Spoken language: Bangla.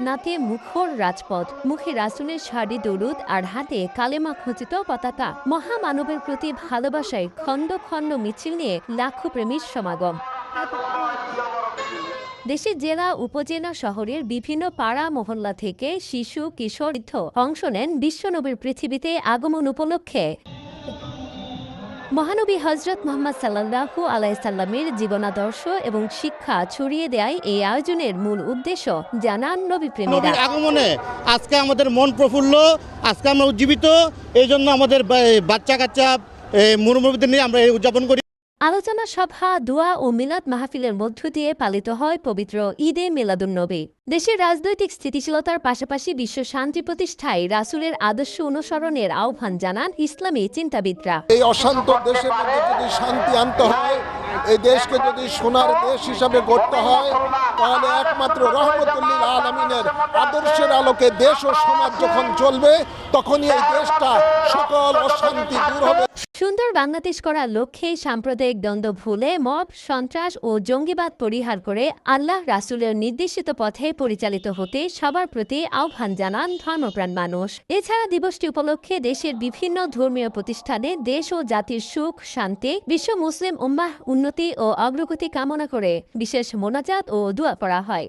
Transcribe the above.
নাতে মুখর রাজপথ, মুখে রাসুনের শাড়ি দরুদ আর হাতে কালেমা খচিত পতাকা। মহামানবের প্রতি ভালোবাসায় খণ্ড খণ্ড মিছিল নিয়ে লাখো প্রেমীর সমাগম। দেশের জেলা, উপজেলা শহরের বিভিন্ন পাড়া মহল্লা থেকে শিশু, কিশোর অংশ নেন বিশ্বনবীর পৃথিবীতে আগমন উপলক্ষে। মহানবী হজরত মোহাম্মদ সাল্লাহু আলাইসাল্লামের জীবনাদর্শ এবং শিক্ষা ছড়িয়ে দেয় এই আয়োজনের মূল উদ্দেশ্য, জানান নবী প্রেমীরা আগমনে আজকে আমাদের মন প্রফুল্ল, আজকে আমরা উজ্জীবিত, এই জন্য আমাদের বাচ্চা কাচ্চা মুরমুরদের নিয়ে আমরা এই উদযাপন করি। আলোচনা সভা, দোয়া ও মিলাদ মাহফিলের মধ্য দিয়ে পালিত হয় পবিত্র ঈদে মিলাদুন্নবী। দেশের রাজনৈতিক স্থিতিশীলতার পাশাপাশি বিশ্ব শান্তি প্রতিষ্ঠায় রাসুলের আদর্শ অনুসরণের আহ্বান জানান ইসলামী চিন্তাবিদরা। এই অশান্ত দেশের মধ্যে যদি শান্তি আনতে হয়, এই দেশকে যদি সোনার দেশ হিসাবে গড়তে হয়, তাহলে একমাত্র রহমতুল্লিল আলমিনের আদর্শের আলোকে দেশ ও সমাজ যখন চলবে, তখনই এই দেশটা সকল অশান্তি দূর হবে। সুন্দর বাংলাদেশ করার লক্ষ্যে সাম্প্রদায়িক দ্বন্দ্ব ভুলে মব, সন্ত্রাস ও জঙ্গিবাদ পরিহার করে আল্লাহ রাসুলের নির্দেশিত পথে পরিচালিত হতে সবার প্রতি আহ্বান জানান ধর্মপ্রাণ মানুষ। এছাড়া দিবসটি উপলক্ষে দেশের বিভিন্ন ধর্মীয় প্রতিষ্ঠানে দেশ ও জাতির সুখ, শান্তি, বিশ্ব মুসলিম উম্মাহ উন্নতি ও অগ্রগতি কামনা করে বিশেষ মোনাজাত ও দোয়া পড়া হয়।